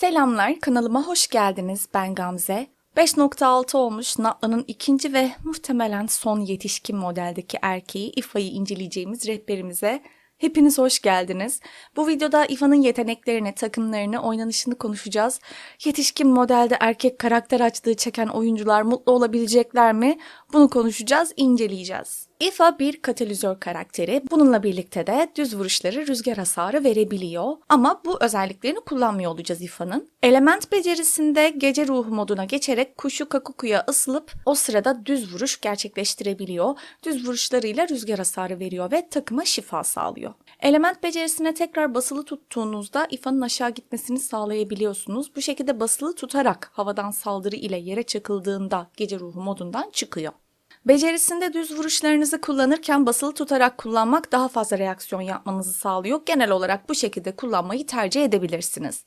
Selamlar, kanalıma hoş geldiniz. Ben Gamze. 5.6 olmuş Natla'nın ikinci ve muhtemelen son yetişkin modeldeki erkeği İfa'yı inceleyeceğimiz rehberimize hepiniz hoş geldiniz. Bu videoda İfa'nın yeteneklerini, takımlarını, oynanışını konuşacağız. Yetişkin modelde erkek karakter açtığı çeken oyuncular mutlu olabilecekler mi? Bunu konuşacağız, inceleyeceğiz. İFA bir katalizör karakteri. Bununla birlikte de düz vuruşları rüzgar hasarı verebiliyor. Ama bu özelliklerini kullanmıyor olacağız İFA'nın. Element becerisinde gece ruhu moduna geçerek kuşu kakukuya ısılıp o sırada düz vuruş gerçekleştirebiliyor. Düz vuruşlarıyla rüzgar hasarı veriyor ve takıma şifa sağlıyor. Element becerisine tekrar basılı tuttuğunuzda İFA'nın aşağı gitmesini sağlayabiliyorsunuz. Bu şekilde basılı tutarak havadan saldırı ile yere çakıldığında gece ruhu modundan çıkıyor. Becerisinde düz vuruşlarınızı kullanırken basılı tutarak kullanmak daha fazla reaksiyon yapmanızı sağlıyor. Genel olarak bu şekilde kullanmayı tercih edebilirsiniz.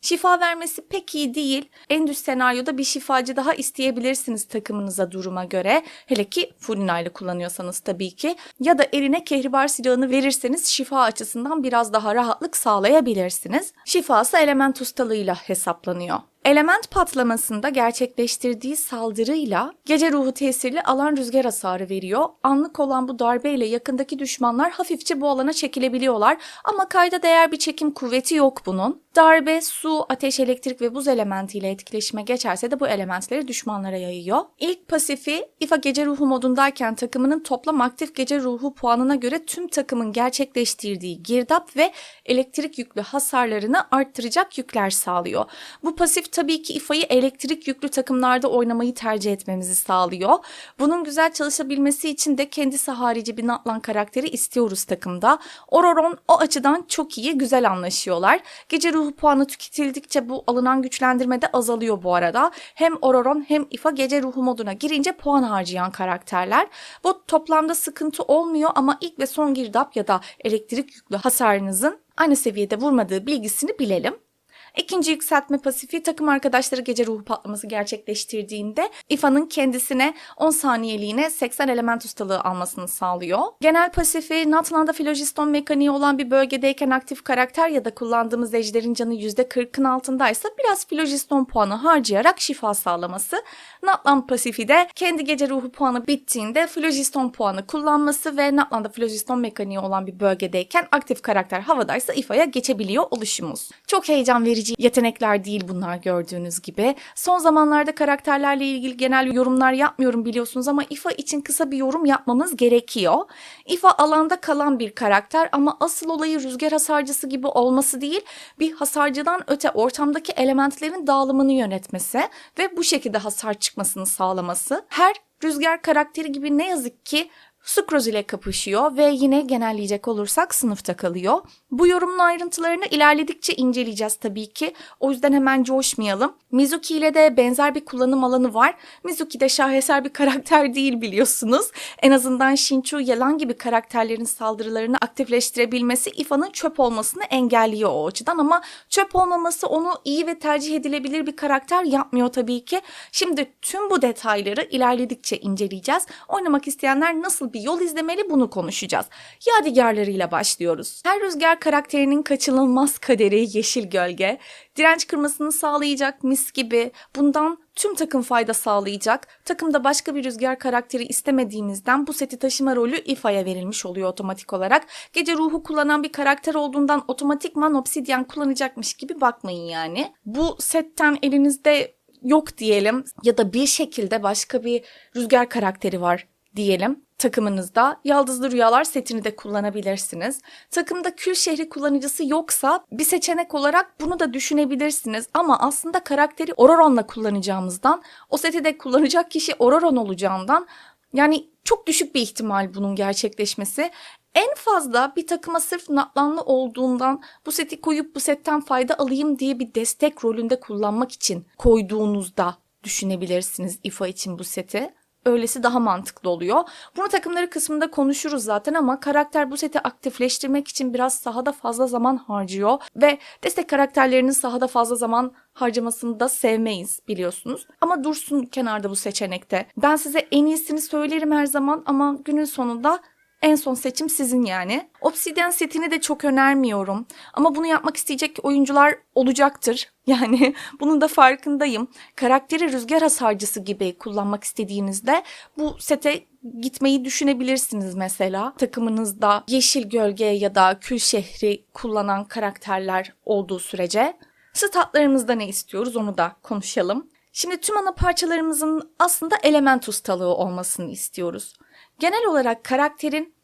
Şifa vermesi pek iyi değil. En düz senaryoda bir şifacı daha isteyebilirsiniz takımınıza duruma göre. Hele ki Fulina ile kullanıyorsanız tabii ki. Ya da eline kehribar silahını verirseniz şifa açısından biraz daha rahatlık sağlayabilirsiniz. Şifası element ustalığıyla hesaplanıyor. Element patlamasında gerçekleştirdiği saldırıyla gece ruhu tesirli alan rüzgar hasarı veriyor. Anlık olan bu darbeyle yakındaki düşmanlar hafifçe bu alana çekilebiliyorlar ama kayda değer bir çekim kuvveti yok bunun. Darbe, su, ateş, elektrik ve buz elementiyle etkileşime geçerse de bu elementleri düşmanlara yayıyor. İlk pasifi İFA gece ruhu modundayken takımının toplam aktif gece ruhu puanına göre tüm takımın gerçekleştirdiği girdap ve elektrik yüklü hasarlarını arttıracak yükler sağlıyor. Bu pasif tabii ki İFA'yı elektrik yüklü takımlarda oynamayı tercih etmemizi sağlıyor. Bunun güzel çalışabilmesi için de kendisi harici bir Natlan karakteri istiyoruz takımda. Ororon o açıdan çok iyi, güzel anlaşıyorlar. Gece ruhu puanı tüketildikçe bu alınan güçlendirme de azalıyor bu arada. Hem Ororon hem İFA gece ruhu moduna girince puan harcayan karakterler. Bu toplamda sıkıntı olmuyor ama ilk ve son girdap ya da elektrik yüklü hasarınızın aynı seviyede vurmadığı bilgisini bilelim. İkinci yükseltme pasifi takım arkadaşları gece ruhu patlaması gerçekleştirdiğinde İFA'nın kendisine 10 saniyeliğine 80 element ustalığı almasını sağlıyor. Genel pasifi Natlan'da filogiston mekaniği olan bir bölgedeyken aktif karakter ya da kullandığımız ejderin canı %40'ın altındaysa biraz filogiston puanı harcayarak şifa sağlaması. Natlan pasifi de kendi gece ruhu puanı bittiğinde filogiston puanı kullanması ve Natlan'da filogiston mekaniği olan bir bölgedeyken aktif karakter havadaysa İFA'ya geçebiliyor oluşumuz. Çok heyecan verici yetenekler değil bunlar gördüğünüz gibi. Son zamanlarda karakterlerle ilgili genel yorumlar yapmıyorum biliyorsunuz ama İFA için kısa bir yorum yapmamız gerekiyor. İFA alanda kalan bir karakter ama asıl olayı rüzgar hasarcısı gibi olması değil, bir hasarcıdan öte ortamdaki elementlerin dağılımını yönetmesi ve bu şekilde hasar çıkmasını sağlaması. Her rüzgar karakteri gibi ne yazık ki Sucrose ile kapışıyor ve yine genelleyecek olursak sınıfta kalıyor. Bu yorumun ayrıntılarını ilerledikçe inceleyeceğiz tabii ki. O yüzden hemen coşmayalım. Mizuki ile de benzer bir kullanım alanı var. Mizuki de şaheser bir karakter değil biliyorsunuz. En azından Shinchu, Yalan gibi karakterlerin saldırılarını aktifleştirebilmesi Ifa'nın çöp olmasını engelliyor o açıdan ama çöp olmaması onu iyi ve tercih edilebilir bir karakter yapmıyor tabii ki. Şimdi tüm bu detayları ilerledikçe inceleyeceğiz. Oynamak isteyenler nasıl bir yol izlemeli bunu konuşacağız. Yadigarlarıyla başlıyoruz. Her rüzgar karakterinin kaçınılmaz kaderi yeşil gölge. Direnç kırmasını sağlayacak mis gibi. Bundan tüm takım fayda sağlayacak. Takımda başka bir rüzgar karakteri istemediğinizden bu seti taşıma rolü İFA'ya verilmiş oluyor otomatik olarak. Gece ruhu kullanan bir karakter olduğundan otomatikman obsidyen kullanacakmış gibi bakmayın yani. Bu setten elinizde yok diyelim ya da bir şekilde başka bir rüzgar karakteri var diyelim takımınızda Yaldızlı Rüyalar setini de kullanabilirsiniz. Takımda kül şehri kullanıcısı yoksa bir seçenek olarak bunu da düşünebilirsiniz. Ama aslında karakteri Ororon'la kullanacağımızdan o seti de kullanacak kişi Ororon olacağından yani çok düşük bir ihtimal bunun gerçekleşmesi. En fazla bir takıma sırf natlanlı olduğundan bu seti koyup bu setten fayda alayım diye bir destek rolünde kullanmak için koyduğunuzda düşünebilirsiniz İFA için bu seti öylesi daha mantıklı oluyor. Bunu takımları kısmında konuşuruz zaten ama karakter bu seti aktifleştirmek için biraz sahada fazla zaman harcıyor ve destek karakterlerinin sahada fazla zaman harcamasını da sevmeyiz biliyorsunuz. Ama dursun kenarda bu seçenekte. Ben size en iyisini söylerim her zaman ama günün sonunda En son seçim sizin yani. Obsidian setini de çok önermiyorum. Ama bunu yapmak isteyecek oyuncular olacaktır. Yani bunun da farkındayım. Karakteri rüzgar hasarcısı gibi kullanmak istediğinizde bu sete gitmeyi düşünebilirsiniz mesela. Takımınızda yeşil gölge ya da kül şehri kullanan karakterler olduğu sürece. Statlarımızda ne istiyoruz onu da konuşalım. Şimdi tüm ana parçalarımızın aslında element ustalığı olmasını istiyoruz. Genel olarak karakterin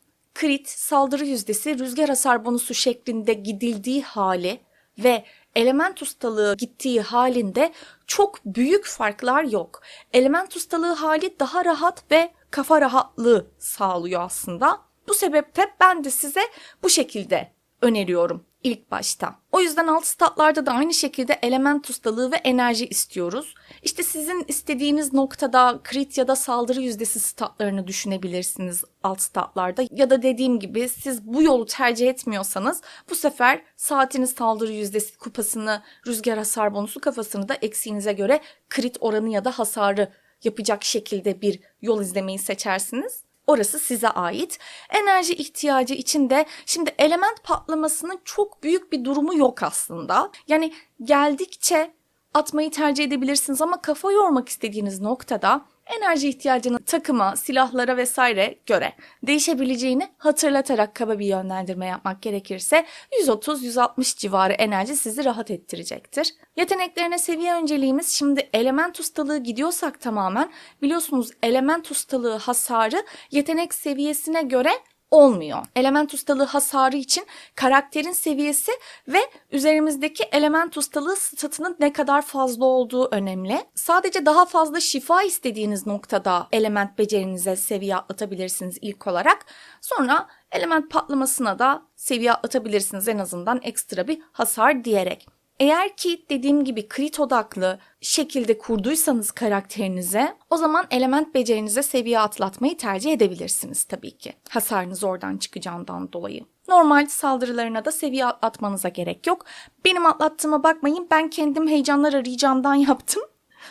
crit, saldırı yüzdesi, rüzgar hasar bonusu şeklinde gidildiği hali ve element ustalığı gittiği halinde çok büyük farklar yok. Element ustalığı hali daha rahat ve kafa rahatlığı sağlıyor aslında. Bu sebeple ben de size bu şekilde öneriyorum ilk başta. O yüzden alt statlarda da aynı şekilde element ustalığı ve enerji istiyoruz. İşte sizin istediğiniz noktada crit ya da saldırı yüzdesi statlarını düşünebilirsiniz alt statlarda. Ya da dediğim gibi siz bu yolu tercih etmiyorsanız bu sefer saatiniz saldırı yüzdesi kupasını, rüzgar hasar bonusu kafasını da eksiğinize göre crit oranı ya da hasarı yapacak şekilde bir yol izlemeyi seçersiniz. Orası size ait. Enerji ihtiyacı için de şimdi element patlamasının çok büyük bir durumu yok aslında. Yani geldikçe atmayı tercih edebilirsiniz ama kafa yormak istediğiniz noktada enerji ihtiyacını takıma, silahlara vesaire göre değişebileceğini hatırlatarak kaba bir yönlendirme yapmak gerekirse 130-160 civarı enerji sizi rahat ettirecektir. Yeteneklerine seviye önceliğimiz şimdi element ustalığı gidiyorsak tamamen biliyorsunuz element ustalığı hasarı yetenek seviyesine göre olmuyor. Element ustalığı hasarı için karakterin seviyesi ve üzerimizdeki element ustalığı statının ne kadar fazla olduğu önemli. Sadece daha fazla şifa istediğiniz noktada element becerinize seviye atlatabilirsiniz ilk olarak. Sonra element patlamasına da seviye atlatabilirsiniz en azından ekstra bir hasar diyerek. Eğer ki dediğim gibi crit odaklı şekilde kurduysanız karakterinize o zaman element becerinize seviye atlatmayı tercih edebilirsiniz tabii ki. Hasarınız oradan çıkacağından dolayı. Normal saldırılarına da seviye atlatmanıza gerek yok. Benim atlattığıma bakmayın ben kendim heyecanlar arayacağımdan yaptım.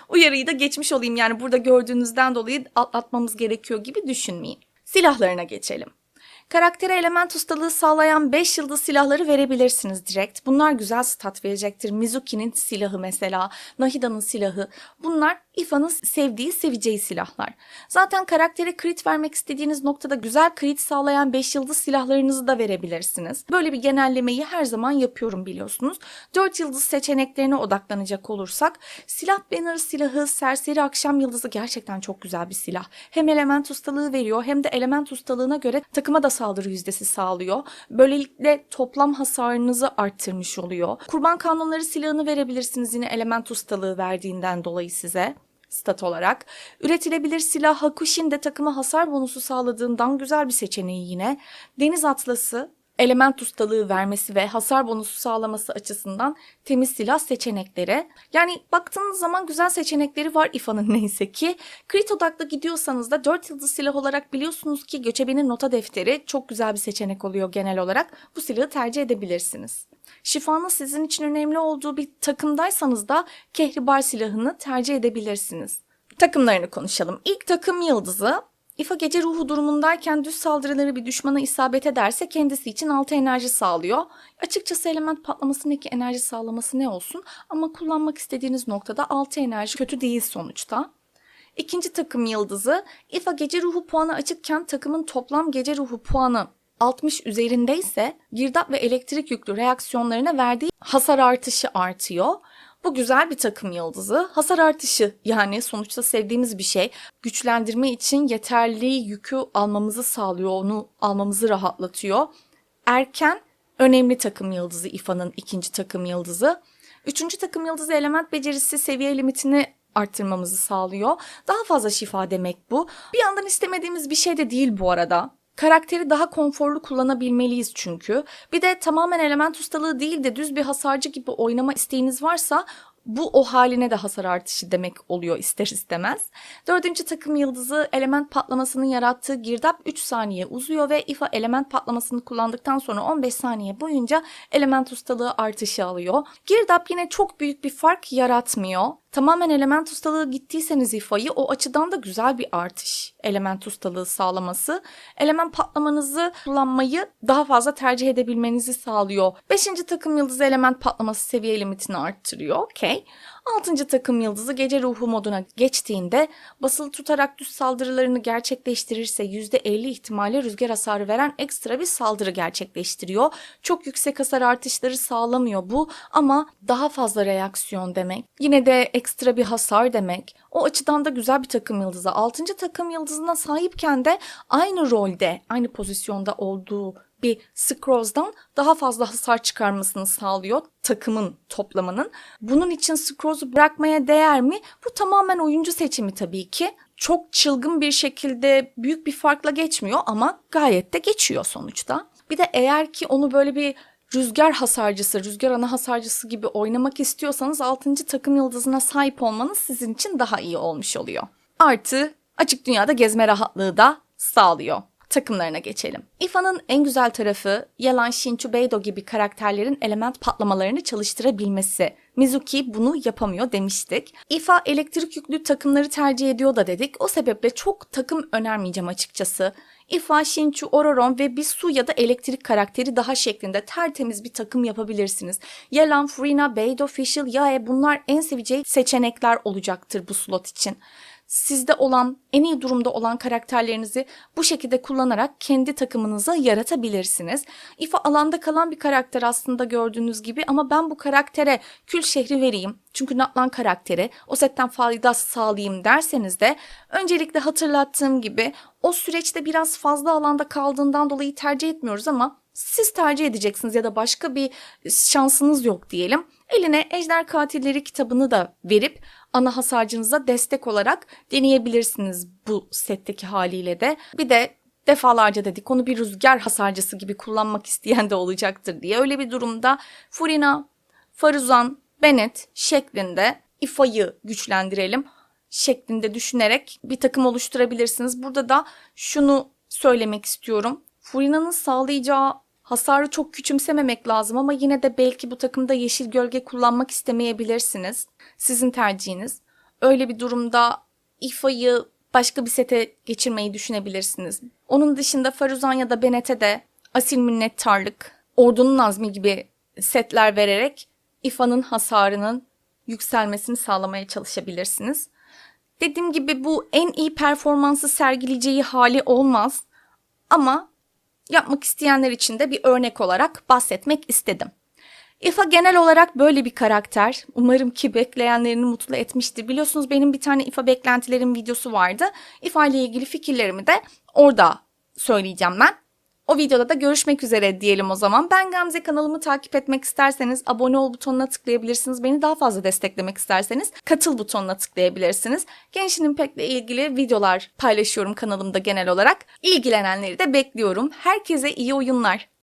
Uyarıyı da geçmiş olayım yani burada gördüğünüzden dolayı atlatmamız gerekiyor gibi düşünmeyin. Silahlarına geçelim. Karaktere element ustalığı sağlayan 5 yıldız silahları verebilirsiniz direkt. Bunlar güzel stat verecektir. Mizuki'nin silahı mesela, Nahida'nın silahı. Bunlar Ifa'nın sevdiği, seveceği silahlar. Zaten karaktere crit vermek istediğiniz noktada güzel crit sağlayan 5 yıldız silahlarınızı da verebilirsiniz. Böyle bir genellemeyi her zaman yapıyorum biliyorsunuz. 4 yıldız seçeneklerine odaklanacak olursak silah banner silahı, serseri akşam yıldızı gerçekten çok güzel bir silah. Hem element ustalığı veriyor hem de element ustalığına göre takıma da saldırı yüzdesi sağlıyor. Böylelikle toplam hasarınızı arttırmış oluyor. Kurban kanunları silahını verebilirsiniz yine element ustalığı verdiğinden dolayı size stat olarak. Üretilebilir silah Hakushin de takıma hasar bonusu sağladığından güzel bir seçeneği yine. Deniz Atlası element ustalığı vermesi ve hasar bonusu sağlaması açısından temiz silah seçenekleri. Yani baktığınız zaman güzel seçenekleri var İFA'nın neyse ki. Crit odaklı gidiyorsanız da 4 yıldız silah olarak biliyorsunuz ki göçebenin nota defteri çok güzel bir seçenek oluyor genel olarak. Bu silahı tercih edebilirsiniz. Şifanın sizin için önemli olduğu bir takımdaysanız da kehribar silahını tercih edebilirsiniz. Takımlarını konuşalım. İlk takım yıldızı İFA gece ruhu durumundayken düz saldırıları bir düşmana isabet ederse kendisi için 6 enerji sağlıyor. Açıkçası element patlamasındaki enerji sağlaması ne olsun ama kullanmak istediğiniz noktada 6 enerji kötü değil sonuçta. İkinci takım yıldızı İFA gece ruhu puanı açıkken takımın toplam gece ruhu puanı 60 üzerindeyse girdap ve elektrik yüklü reaksiyonlarına verdiği hasar artışı artıyor. Bu güzel bir takım yıldızı. Hasar artışı yani sonuçta sevdiğimiz bir şey. Güçlendirme için yeterli yükü almamızı sağlıyor, onu almamızı rahatlatıyor. Erken önemli takım yıldızı İFA'nın ikinci takım yıldızı. Üçüncü takım yıldızı element becerisi seviye limitini arttırmamızı sağlıyor. Daha fazla şifa demek bu. Bir yandan istemediğimiz bir şey de değil bu arada. Karakteri daha konforlu kullanabilmeliyiz çünkü. Bir de tamamen element ustalığı değil de düz bir hasarcı gibi oynama isteğiniz varsa bu o haline de hasar artışı demek oluyor ister istemez. Dördüncü takım yıldızı element patlamasının yarattığı girdap 3 saniye uzuyor ve IFA element patlamasını kullandıktan sonra 15 saniye boyunca element ustalığı artışı alıyor. Girdap yine çok büyük bir fark yaratmıyor. Tamamen element ustalığı gittiyseniz ifayı o açıdan da güzel bir artış. Element ustalığı sağlaması. Element patlamanızı kullanmayı daha fazla tercih edebilmenizi sağlıyor. Beşinci takım yıldızı element patlaması seviye limitini arttırıyor. Okey. Altıncı takım yıldızı gece ruhu moduna geçtiğinde basılı tutarak düz saldırılarını gerçekleştirirse %50 ihtimalle rüzgar hasarı veren ekstra bir saldırı gerçekleştiriyor. Çok yüksek hasar artışları sağlamıyor bu ama daha fazla reaksiyon demek. Yine de ekstra bir hasar demek. O açıdan da güzel bir takım yıldızı. Altıncı takım yıldızına sahipken de aynı rolde, aynı pozisyonda olduğu bir Scrolls'dan daha fazla hasar çıkarmasını sağlıyor takımın toplamının. Bunun için Scrolls'u bırakmaya değer mi? Bu tamamen oyuncu seçimi tabii ki. Çok çılgın bir şekilde büyük bir farkla geçmiyor ama gayet de geçiyor sonuçta. Bir de eğer ki onu böyle bir rüzgar hasarcısı, rüzgar ana hasarcısı gibi oynamak istiyorsanız 6. takım yıldızına sahip olmanız sizin için daha iyi olmuş oluyor. Artı açık dünyada gezme rahatlığı da sağlıyor takımlarına geçelim. Ifa'nın en güzel tarafı Yalan Shinchu Beido gibi karakterlerin element patlamalarını çalıştırabilmesi. Mizuki bunu yapamıyor demiştik. Ifa elektrik yüklü takımları tercih ediyor da dedik. O sebeple çok takım önermeyeceğim açıkçası. Ifa, Shinchu, Ororon ve bir su ya da elektrik karakteri daha şeklinde tertemiz bir takım yapabilirsiniz. Yelan, Furina, Beido, Fischl, Yae bunlar en seveceği seçenekler olacaktır bu slot için sizde olan, en iyi durumda olan karakterlerinizi bu şekilde kullanarak kendi takımınıza yaratabilirsiniz. İfa alanda kalan bir karakter aslında gördüğünüz gibi ama ben bu karaktere kül şehri vereyim. Çünkü Natlan karakteri o setten fayda sağlayayım derseniz de öncelikle hatırlattığım gibi o süreçte biraz fazla alanda kaldığından dolayı tercih etmiyoruz ama siz tercih edeceksiniz ya da başka bir şansınız yok diyelim. Eline Ejder Katilleri kitabını da verip ana hasarcınıza destek olarak deneyebilirsiniz bu setteki haliyle de. Bir de defalarca dedik onu bir rüzgar hasarcısı gibi kullanmak isteyen de olacaktır diye. Öyle bir durumda Furina, Faruzan, Bennett şeklinde İfa'yı güçlendirelim şeklinde düşünerek bir takım oluşturabilirsiniz. Burada da şunu söylemek istiyorum. Furina'nın sağlayacağı hasarı çok küçümsememek lazım ama yine de belki bu takımda yeşil gölge kullanmak istemeyebilirsiniz. Sizin tercihiniz. Öyle bir durumda İfa'yı başka bir sete geçirmeyi düşünebilirsiniz. Onun dışında Faruzan ya da Benet'e de asil minnettarlık, ordunun azmi gibi setler vererek İfa'nın hasarının yükselmesini sağlamaya çalışabilirsiniz. Dediğim gibi bu en iyi performansı sergileyeceği hali olmaz ama yapmak isteyenler için de bir örnek olarak bahsetmek istedim. Ifa genel olarak böyle bir karakter. Umarım ki bekleyenlerini mutlu etmiştir. Biliyorsunuz benim bir tane Ifa beklentilerim videosu vardı. Ifa ile ilgili fikirlerimi de orada söyleyeceğim ben. O videoda da görüşmek üzere diyelim o zaman. Ben Gamze kanalımı takip etmek isterseniz abone ol butonuna tıklayabilirsiniz. Beni daha fazla desteklemek isterseniz katıl butonuna tıklayabilirsiniz. Gençin Impact'le ilgili videolar paylaşıyorum kanalımda genel olarak. İlgilenenleri de bekliyorum. Herkese iyi oyunlar.